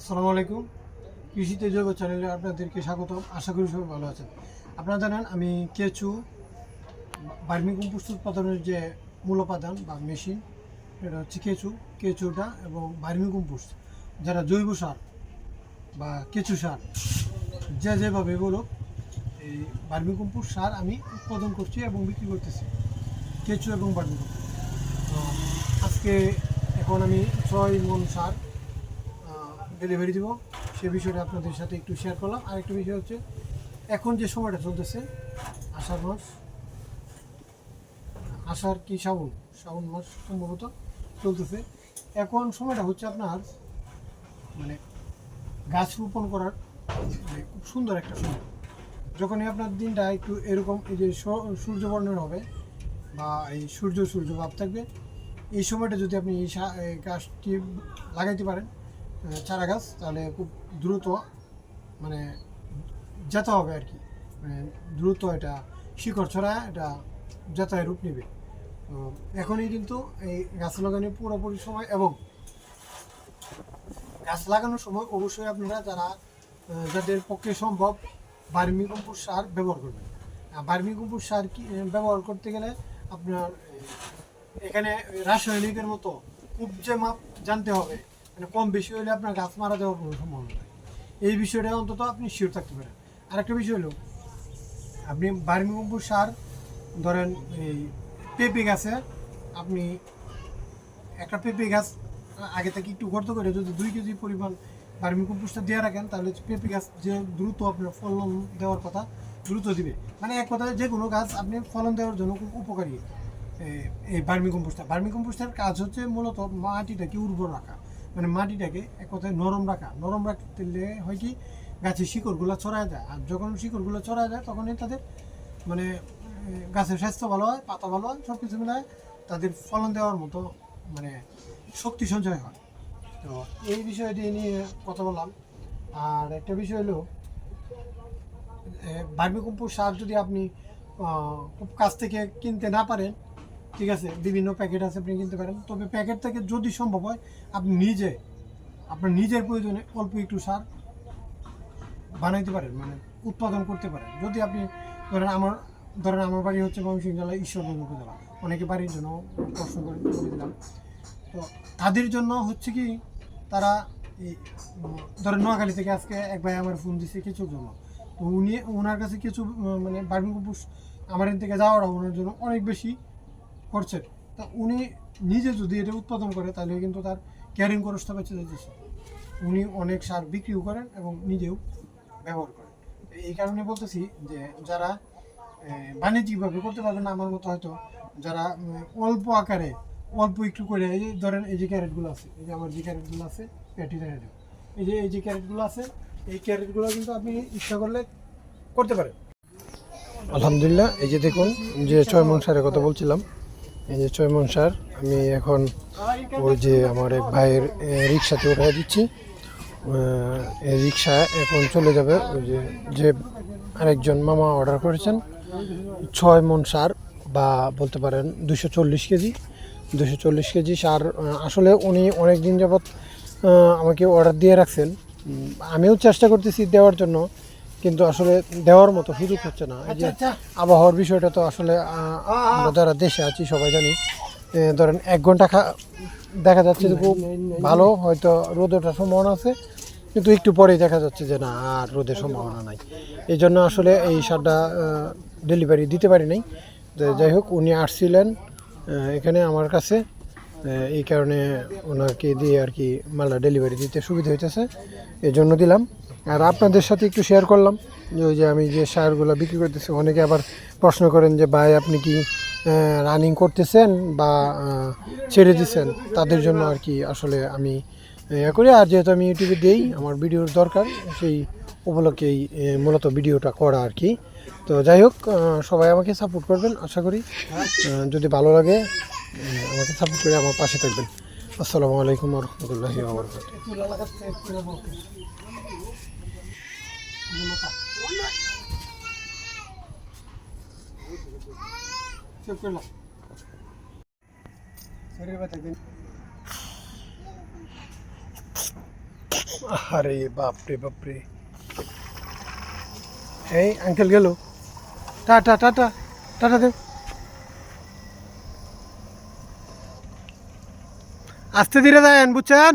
আসসালামু আলাইকুম। কৃষিতে জগৎ চ্যানেলে আপনাদেরকে স্বাগতম। আশা করি সবাই ভালো আছেন। আপনারা জানেন, আমি কেঁচু, বার্মি কম্পোস্ট উৎপাদনের যে মূল উপাদান বা মেশিন এটা হচ্ছে কেঁচু, কেঁচুটা এবং বার্মি কম্পোস্ট। যারা জৈব সার বা কেঁচু সার যে যেভাবে বলুক, এই বার্মি কম্পোস্ট সার আমি উৎপাদন করছি এবং বিক্রি করতেছি। কেঁচু এবং বার্মি কম্পোস্ট। আজকে এখন আমি ছয় মন সার ডেলিভারি দিব, সে বিষয়টা আপনাদের সাথে একটু শেয়ার করলাম। আরেকটা বিষয় হচ্ছে, এখন যে সময়টা চলতেছে, আষাঢ় মাস, আষাঢ় কি শ্রাবণ? শ্রাবণ মাস সম্ভবত চলতেছে। এখন সময়টা হচ্ছে আপনার মানে গাছ রোপণ করার মানে খুব সুন্দর একটা সময়। যখনই আপনার দিনটা একটু এরকম, এই যে সূর্যবর্ণের হবে, বা এই সূর্য সূর্য ভাব থাকবে, এই সময়টা যদি আপনি এই গাছটি লাগাইতে পারেন চারা গাছ তাহলে খুব দ্রুত মানে যেতে হবে আর কি। মানে দ্রুত এটা শিকড় ছড়া এটা যাতায় রূপ নেবে। তো এখনই কিন্তু এই গাছ লাগানোর পুরোপুরি সময় এবং গাছ লাগানোর সময় অবশ্যই আপনারা যারা যাদের পক্ষে সম্ভব বার্মি কম্পোস্ট সার ব্যবহার করবেন। বার্মি কম্পোস্ট সার কি ব্যবহার করতে গেলে আপনার, এখানে রাসায়নিকের মতো উপজে মাপ জানতে হবে। মানে কম বেশি হলে আপনার গাছ মারা যাওয়ার কোনো সম্ভাবনা নেই। এই বিষয়টা অন্তত আপনি শিওর থাকতে পারেন। আরেকটা বিষয় হলো, আপনি বার্মি কম্পোস্ট সার, ধরেন এই পেঁপে গাছে আপনি একটা পেঁপে গাছ আগে থেকে একটু গর্ত করে যদি দুই কেজি পরিমাণ বার্মি কম্পোস্টটা দিয়ে রাখেন, তাহলে পেঁপে গাছ যে দ্রুত আপনার ফলন দেওয়ার কথা, দ্রুত দিবে। মানে এক কথায় যে কোনো গাছ আপনি ফলন দেওয়ার জন্য খুব উপকারী এই বার্মি কম্পোস্টটা বার্মি কম্পোস্টের কাজ হচ্ছে মূলত মাটিটাকে উর্বর রাখা। মানে মাটিটাকে এক কথায় নরম রাখা। নরম রাখতে হয় কি, গাছের শিকড়গুলো ছড়ায় যায়। আর যখন শিকড়গুলো ছড়ায় যায়, তখনই তাদের মানে গাছের স্বাস্থ্য ভালো হয়, পাতা ভালো হয় সব কিছু মিলায় তাদের ফলন দেওয়ার মতো মানে শক্তি সঞ্চয় হয়। তো এই বিষয়টি নিয়ে কথা বললাম। আর একটা বিষয় হলো বার্মি কম্পোস্ট সার যদি আপনি খুব কাছ থেকে কিনতে না পারেন ঠিক আছে, বিভিন্ন প্যাকেট আছে আপনি কিনতে পারেন। তবে প্যাকেট থেকে যদি সম্ভব হয়, আপনি নিজে, আপনার নিজের প্রয়োজনে অল্প একটু সার বানাইতে পারেন মানে উৎপাদন করতে পারেন। যদি আপনি, ধরেন আমার ধরেন আমার বাড়ি হচ্ছে ময়মনসিংহ জেলা, ঈশ্বরগঞ্জ উপজেলা। অনেকে বাড়ির জন্য প্রশ্ন করে দিলাম। তো তাদের জন্য হচ্ছে কি, তারা এই, ধরেন নোয়াখালী থেকে আজকে এক ভাই আমার ফোন দিছে কিছুর জন্য। তো উনি ওনার কাছে কিছু মানে বার্মি কম্পোস্ট আমার থেকে যাওয়াটা ওনার জন্য অনেক বেশি করছেন। তা উনি নিজে যদি এটা উৎপাদন করে, তাহলে কিন্তু তার ক্যারিং খরচটা বেঁচে যাচ্ছে উনি অনেক সার বিক্রিও করেন এবং নিজেও ব্যবহার করেন। এই কারণে বলতেছি যে যারা বাণিজ্যিকভাবে করতে পারবেন না, আমার মতো হয়তো যারা অল্প আকারে, অল্প একটু করে, এই ধরেন এই যে ক্যারেটগুলো আছে, এই যে আমার যে ক্যারেটগুলো আছে প্যাটি ক্যারেট এই যে এই যে ক্যারেটগুলো আছে, এই ক্যারেটগুলো কিন্তু আপনি ইচ্ছা করলে করতে পারেন। আলহামদুলিল্লাহ, এই যে দেখুন, যে ছয় মন কথা বলছিলাম এই যে ছয় মন সার আমি এখন ওই যে আমার এক ভাইয়ের রিক্সাতে উঠাই দিচ্ছি। এই রিক্সা এখন চলে যাবে ওই যে যে আরেকজন মামা অর্ডার করেছেন। ছয় মন সার বা বলতে পারেন দুশো চল্লিশ কেজি। দুশো চল্লিশ কেজি সার আসলে উনি অনেক দিন যাবৎ আমাকে অর্ডার দিয়ে রাখছেন। আমিও চেষ্টা করতেছি দেওয়ার জন্য। কিন্তু আসলে দেওয়ার মতো সুযোগ হচ্ছে না। এই যে আবহাওয়ার বিষয়টা তো আসলে আমরা যারা দেশে আছি সবাই জানি ধরেন এক ঘণ্টা খা দেখা যাচ্ছে যে খুব ভালো হয়তো রোদ ওঠার সম্ভাবনা আছে কিন্তু একটু পরেই দেখা যাচ্ছে যে না আর রোদের সম্ভাবনা নাই। এই জন্য আসলে এই সারটা ডেলিভারি দিতে পারি নাই। যাই হোক উনি আসছিলেন এখানে আমার কাছে এই কারণে ওনাকে দিয়ে আর কি মালটা ডেলিভারি দিতে সুবিধা হইতেছে এই জন্য দিলাম। আর আপনাদের সাথে একটু শেয়ার করলাম যে ওই যে আমি যে সারগুলো বিক্রি করতেছি, অনেকে আবার প্রশ্ন করেন যে, ভাই, আপনি কি রানিং করতেছেন বা ছেড়ে দিচ্ছেন তাদের জন্য আর কি আসলে আমি ইয়ে করি। আর যেহেতু আমি ইউটিউবে দিই, আমার ভিডিওর দরকার, সেই উপলক্ষেই মূলত ভিডিওটা করা আর কি। তো যাই হোক সবাই আমাকে সাপোর্ট করবেন, আশা করি। যদি ভালো লাগে আমাকে সাপোর্ট করে আমার পাশে থাকবেন। আসসালামু আলাইকুম রহমতুল্লাহ আরে বাপরে বাপরে। এই আঙ্কেল গেল। টাটা টাটা টাটা দেব আস্তে ধীরে যায়েন বুঝছেন?